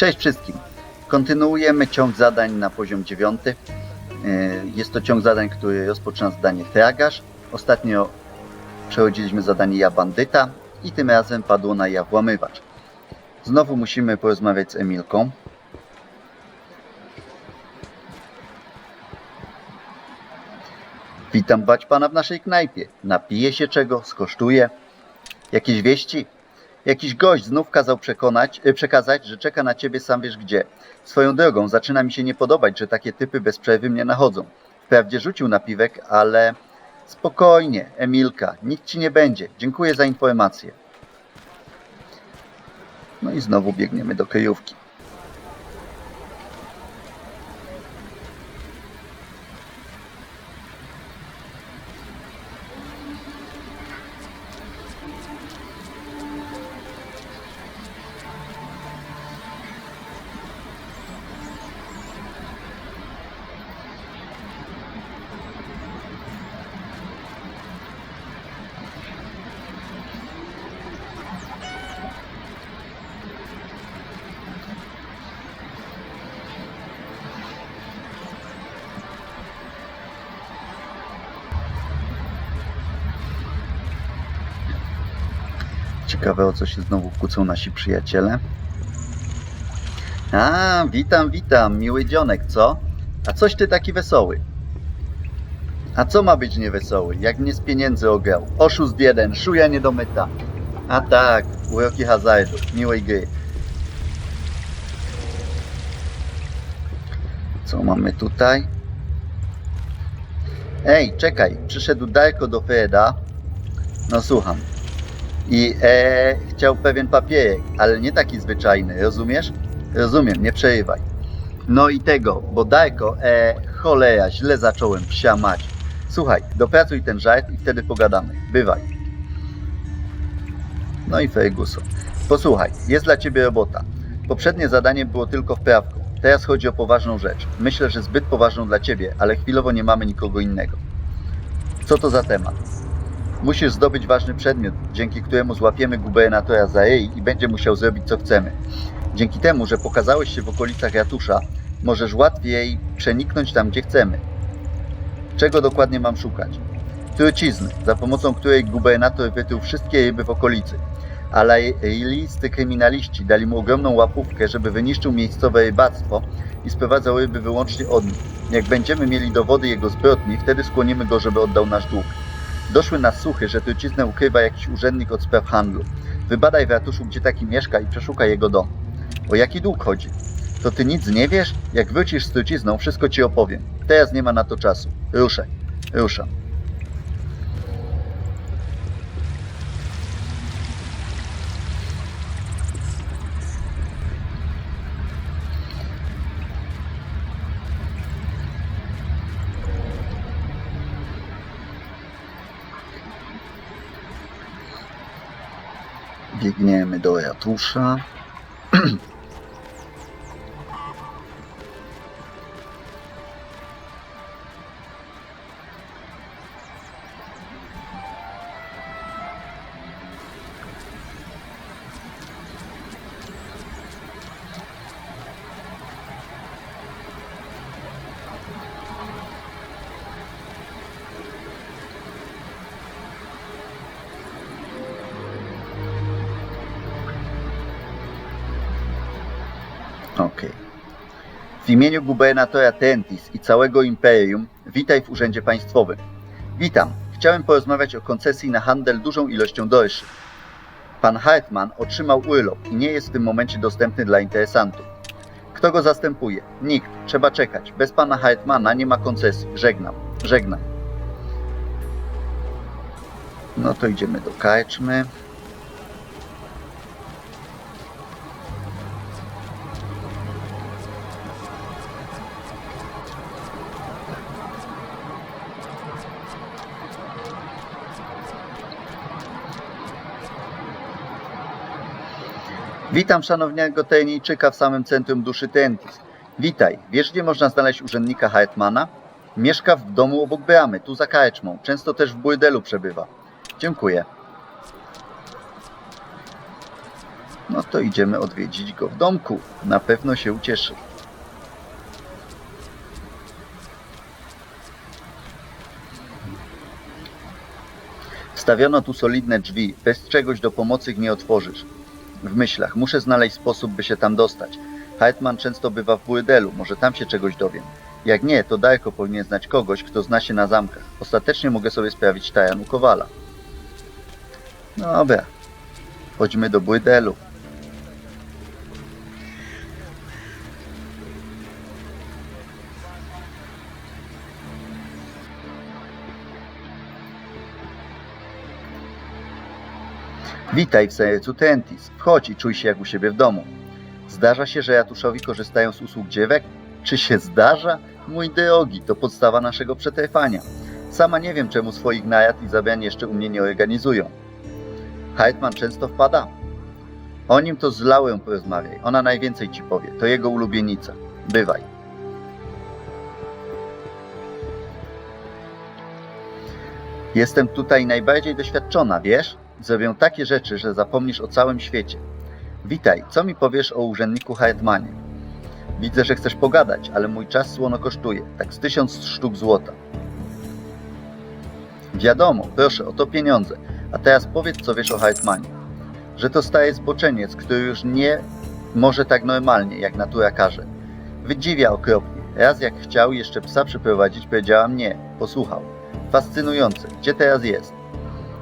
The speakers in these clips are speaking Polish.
Cześć wszystkim. Kontynuujemy ciąg zadań na poziom 9. Jest to ciąg zadań, który rozpoczyna zadanie Tragarz. Ostatnio przechodziliśmy zadanie Ja Bandyta i tym razem padło na Ja Włamywacz. Znowu musimy porozmawiać z Emilką. Witam bać pana w naszej knajpie. Napije się czego, skosztuje. Jakieś wieści? Jakiś gość znów kazał przekonać, e, przekazać, że czeka na ciebie sam wiesz gdzie. Swoją drogą zaczyna mi się nie podobać, że takie typy bez przerwy mnie nachodzą. Wprawdzie rzucił napiwek, ale spokojnie, Emilka, nikt ci nie będzie. Dziękuję za informację. No i znowu biegniemy do kryjówki. Ciekawe o co się znowu kłócą nasi przyjaciele. A, witam, witam, miły dzionek, co? A coś ty taki wesoły? A co ma być niewesoły, jak mnie z pieniędzy ograł? Oszust jeden, szuja nie do myta. A tak, uroki hazardu, miłej gry. Co mamy tutaj? Ej, czekaj, przyszedł Darko do Freda. No słucham. I e, chciał pewien papierek, ale nie taki zwyczajny, rozumiesz? Rozumiem, nie przerywaj. No i tego, bo Darko, e, cholera, źle zacząłem, psia mać. Słuchaj, dopracuj ten żart i wtedy pogadamy. Bywaj. No i Ferguson. Posłuchaj, jest dla ciebie robota. Poprzednie zadanie było tylko wprawką. Teraz chodzi o poważną rzecz. Myślę, że zbyt poważną dla ciebie, ale chwilowo nie mamy nikogo innego. Co to za temat? Musisz zdobyć ważny przedmiot, dzięki któremu złapiemy gubernatora za jej i będzie musiał zrobić co chcemy. Dzięki temu, że pokazałeś się w okolicach ratusza, możesz łatwiej przeniknąć tam, gdzie chcemy. Czego dokładnie mam szukać? Trucizny, za pomocą której gubernator wytruł wszystkie ryby w okolicy. Ale listy kryminaliści dali mu ogromną łapówkę, żeby wyniszczył miejscowe rybactwo i sprowadzał ryby wyłącznie od nich. Jak będziemy mieli dowody jego zbrodni, wtedy skłonimy go, żeby oddał nasz dług. Doszły nas słuchy, że truciznę ukrywa jakiś urzędnik od spraw handlu. Wybadaj w ratuszu, gdzie taki mieszka i przeszukaj jego dom. O jaki dług chodzi? To ty nic nie wiesz? Jak wrócisz z trucizną, wszystko ci opowiem. Teraz nie ma na to czasu. Ruszaj. Ruszam. Biegniemy do ratusza. Okej. W imieniu gubernatora Tentis i całego imperium witaj w urzędzie państwowym. Witam. Chciałem porozmawiać o koncesji na handel dużą ilością dorszy. Pan Hartman otrzymał urlop i nie jest w tym momencie dostępny dla interesantów. Kto go zastępuje? Nikt. Trzeba czekać. Bez pana Hartmana nie ma koncesji. Żegnam. Żegnam. No to idziemy do karczmy. Witam szanownego tajemniczyka w samym centrum duszy Tentis. Witaj. Wiesz, gdzie można znaleźć urzędnika Hartmana? Mieszka w domu obok bramy, tu za karczmą. Często też w burdelu przebywa. Dziękuję. No to idziemy odwiedzić go w domku. Na pewno się ucieszy. Stawiono tu solidne drzwi, bez czegoś do pomocy ich nie otworzysz. W myślach, muszę znaleźć sposób, by się tam dostać. Hetman często bywa w burdelu, może tam się czegoś dowiem. Jak nie, to Darko powinien znać kogoś, kto zna się na zamkach. Ostatecznie mogę sobie sprawić tajan u Kowala. Dobra, chodźmy do burdelu. Witaj w sercu Tentis. Wchodź i czuj się jak u siebie w domu. Zdarza się, że ratuszowi korzystają z usług dziewek? Czy się zdarza? Mój drogi, to podstawa naszego przetrwania. Sama nie wiem, czemu swoich najad i zabian jeszcze u mnie nie organizują. Hartman często wpada? O nim to z Laurą porozmawiaj. Ona najwięcej ci powie. To jego ulubienica. Bywaj. Jestem tutaj najbardziej doświadczona, wiesz? Zrobię takie rzeczy, że zapomnisz o całym świecie. Witaj, co mi powiesz o urzędniku Hartmanie? Widzę, że chcesz pogadać, ale mój czas słono kosztuje, tak z tysiąc sztuk złota. Wiadomo, proszę, oto pieniądze. A teraz powiedz, co wiesz o Hartmanie. Że to stary zboczeniec, który już nie może tak normalnie, jak natura każe. Wydziwia okropnie. Raz jak chciał jeszcze psa przyprowadzić, powiedziałam nie. Posłuchał. Fascynujące. Gdzie teraz jest?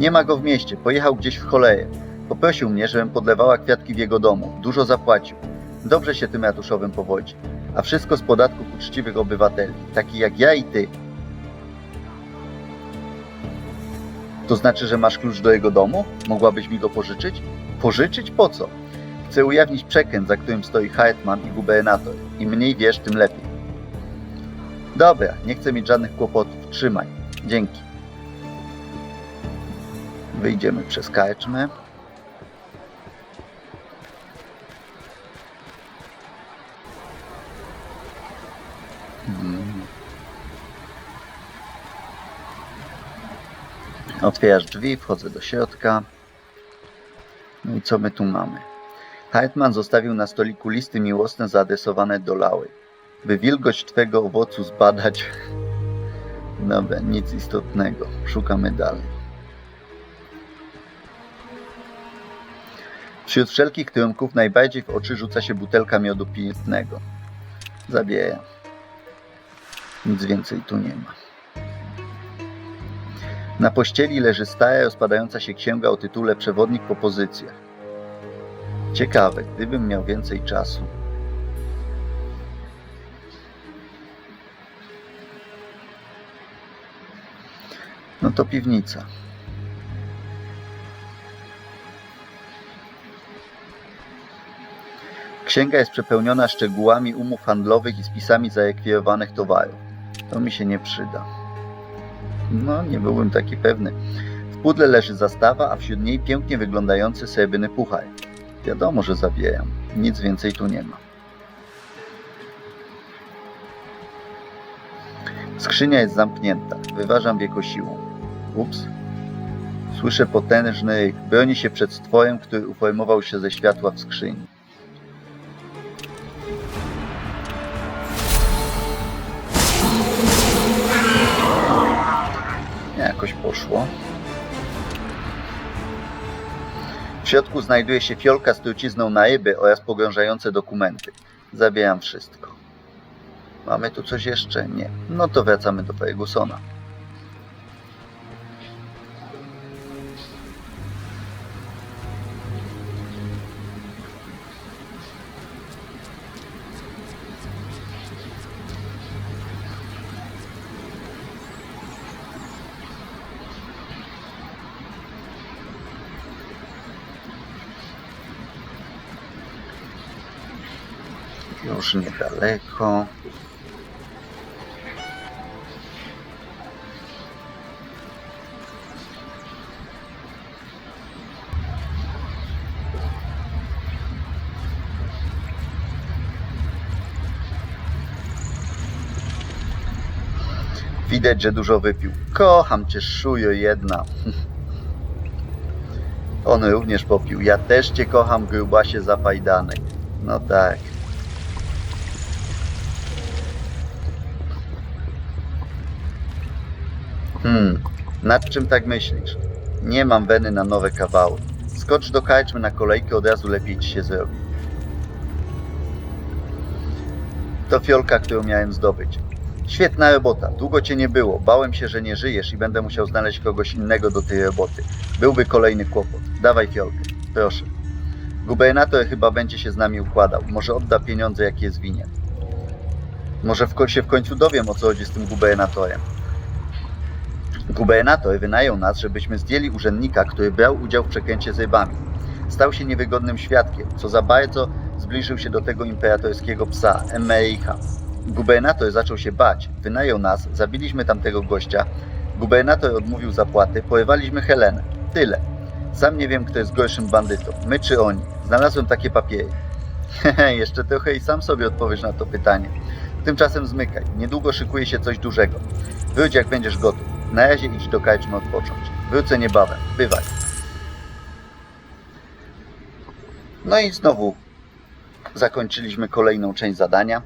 Nie ma go w mieście, pojechał gdzieś w cholerę. Poprosił mnie, żebym podlewała kwiatki w jego domu. Dużo zapłacił. Dobrze się tym ratuszowym powodzi. A wszystko z podatków uczciwych obywateli, takich jak ja i ty. To znaczy, że masz klucz do jego domu? Mogłabyś mi go pożyczyć? Pożyczyć po co? Chcę ujawnić przekręt, za którym stoi Hartman i gubernator. Im mniej wiesz, tym lepiej. Dobra, nie chcę mieć żadnych kłopotów. Trzymaj. Dzięki. Wyjdziemy przez karczmę. Mm. Otwierasz drzwi, wchodzę do środka. No i co my tu mamy? Hartman zostawił na stoliku listy miłosne zaadresowane do Lały. By wilgoć twego owocu zbadać. Dobra, nic istotnego. Szukamy dalej. Wśród wszelkich trunków najbardziej w oczy rzuca się butelka miodu piętnego. Zabieram. Nic więcej tu nie ma. Na pościeli leży stara, rozpadająca się księga o tytule Przewodnik po pozycjach. Ciekawe, gdybym miał więcej czasu. No to piwnica. Księga jest przepełniona szczegółami umów handlowych i spisami zarekwirowanych towarów. To mi się nie przyda. No, nie byłbym taki pewny. W pudle leży zastawa, a wśród niej pięknie wyglądający srebrny puchar. Wiadomo, że zabieram. Nic więcej tu nie ma. Skrzynia jest zamknięta. Wyważam w jego siłą. Ups. Słyszę potężny ryk. Broni się przed stworem, który uformował się ze światła w skrzyni. Poszło. W środku znajduje się fiolka z trucizną na ryby oraz pogrążające dokumenty. Zabieram wszystko. Mamy tu coś jeszcze? Nie. No to wracamy do Fergusona. Już niedaleko. Widać, że dużo wypił. Kocham cię, szujo jedna. On również popił. Ja też cię kocham, grubasie zapajdanek. No tak. Hmm, nad czym tak myślisz? Nie mam weny na nowe kawały. Skocz do karczmy na kolejkę, od razu lepiej ci się zrobi. To fiolka, którą miałem zdobyć. Świetna robota. Długo cię nie było. Bałem się, że nie żyjesz i będę musiał znaleźć kogoś innego do tej roboty. Byłby kolejny kłopot. Dawaj fiolkę. Proszę. Gubernator chyba będzie się z nami układał. Może odda pieniądze, jakie jest winien. Może w, się w końcu dowiem, o co chodzi z tym gubernatorem. Gubernator wynajął nas, żebyśmy zdjęli urzędnika, który brał udział w przekręcie z rybami. Stał się niewygodnym świadkiem, co za bardzo zbliżył się do tego imperatorskiego psa, Emericha. Gubernator zaczął się bać, wynajął nas, zabiliśmy tamtego gościa. Gubernator odmówił zapłaty, porywaliśmy Helenę. Tyle. Sam nie wiem, kto jest gorszym bandytą, my czy oni. Znalazłem takie papiery. Hehe, jeszcze trochę i sam sobie odpowiesz na to pytanie. Tymczasem zmykaj, niedługo szykuje się coś dużego. Wróć jak będziesz gotów. Na razie idź do karczmy odpocząć. Wrócę niebawem. Bywaj. No i znowu zakończyliśmy kolejną część zadania.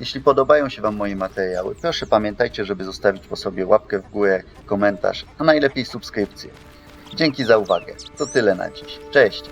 Jeśli podobają się Wam moje materiały, proszę pamiętajcie, żeby zostawić po sobie łapkę w górę, komentarz, a najlepiej subskrypcję. Dzięki za uwagę. To tyle na dziś. Cześć!